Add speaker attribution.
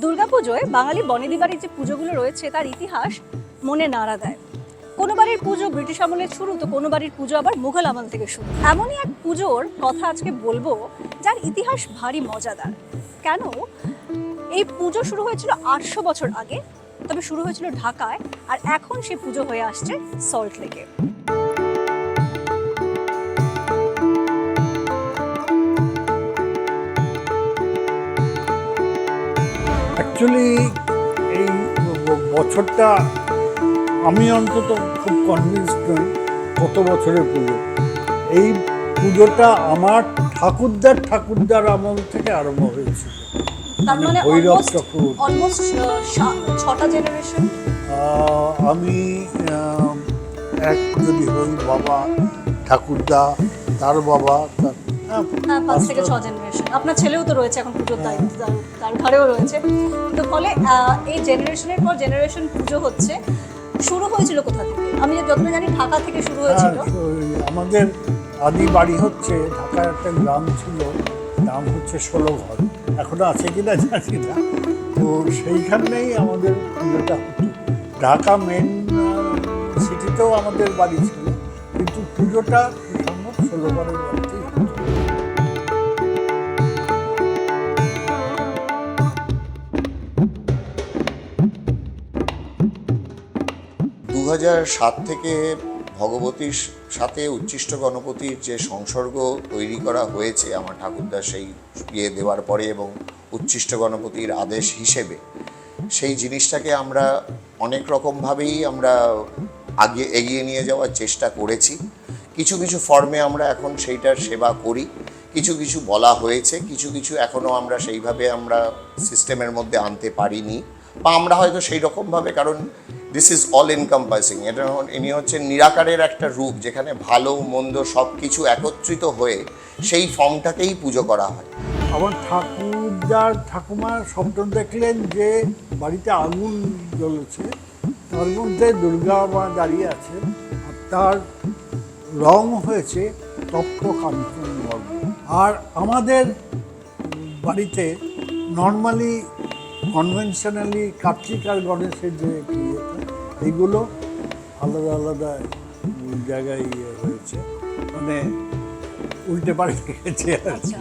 Speaker 1: দুর্গাপুজোয় বাঙালি বনেদি বাড়ির যে পুজোগুলো রয়েছে, তার ইতিহাস মনে নাড়া দেয়। কোনো বাড়ির পুজো ব্রিটিশ আমলের শুরু, তো কোনো বাড়ির পুজো আবার মুঘল আমল থেকে শুরু। এমনই এক পুজোর কথা আজকে বলব, যার ইতিহাস ভারী মজাদার। কেন? এই পুজো শুরু হয়েছিল আটশো বছর আগে, তবে শুরু হয়েছিল ঢাকায়, আর এখন সে পুজো হয়ে আসছে সল্ট লেকে
Speaker 2: অ্যাকচুয়ালি এই বছরটা আমি অন্তত খুব কনভিন্স নই কত বছরের পুজো। এই পুজোটা আমার ঠাকুরদার ঠাকুরদার আমল থেকে আরম্ভ হয়েছিল। মানে ভৈরব
Speaker 1: জেনারেশন
Speaker 2: আমি এক যদি হই বাবা ঠাকুরদা তার বাবা তার
Speaker 1: পাঁচ থেকে ছ জেনারেশন আপনার ছেলেও তো রয়েছে এখন পুজোর দায়িত্ব তার- ঘরেও রয়েছে। তো ফলে এই জেনারেশনের পর জেনারেশন পুজো হচ্ছে শুরু হয়েছিল কোথা থেকে? আমি যতটা জানি ঢাকা থেকে শুরু হয়েছিল।
Speaker 2: হ্যাঁ, আমাদের আদি বাড়ি হচ্ছে ঢাকার একটা গ্রাম ছিল নাম হচ্ছে ষোলো ঘর। এখনও আছে কিনা জানি না। তো সেইখানেই আমাদের পুজোটা হতো। ঢাকা মেন সিটিতেও আমাদের বাড়ি ছিল কিন্তু পুজোটা সম্ভব ষোলো ঘরের
Speaker 3: থেকে ভগবতীর সাথে উচ্ছিষ্ট গণপতির যে সংসর্গ তৈরি করা হয়েছে আমার ঠাকুরদা সেই ইয়ে দেওয়ার পরে এবং উচ্ছিষ্ট গণপতির আদেশ হিসেবে, সেই জিনিসটাকে আমরা অনেক রকমভাবেই আমরা আগে এগিয়ে নিয়ে যাওয়ার চেষ্টা করেছি। কিছু কিছু ফর্মে আমরা এখন সেইটার সেবা করি, কিছু কিছু বলা হয়েছে, কিছু কিছু এখনও আমরা সেইভাবে আমরা সিস্টেমের মধ্যে আনতে পারিনি। বা আমরা হয়তো সেই রকমভাবে, কারণ দিস ইজ অল এনকাম্পাসিং এটা ইনি হচ্ছে নিরাকারের একটা রূপ যেখানে ভালো, মন্দ সব কিছু একত্রিত হয়ে সেই ফর্মটাকেই পুজো করা হয়।
Speaker 2: আমার ঠাকুরদার ঠাকুমা স্বপ্ন দেখলেন যে বাড়িতে আগুন জ্বলেছে, তার মধ্যে দুর্গা মা দাঁড়িয়ে আছে আর তার রং হয়েছে তপ্ত কাঞ্চন আর আমাদের বাড়িতে নর্মালি কনভেনশনালি কার্তিক আর গণেশের যে এগুলো আলাদা আলাদা জায়গায় ইয়ে হয়েছে। মানে উল্টে পাল্টে গেছে আর কি।
Speaker 1: আচ্ছা।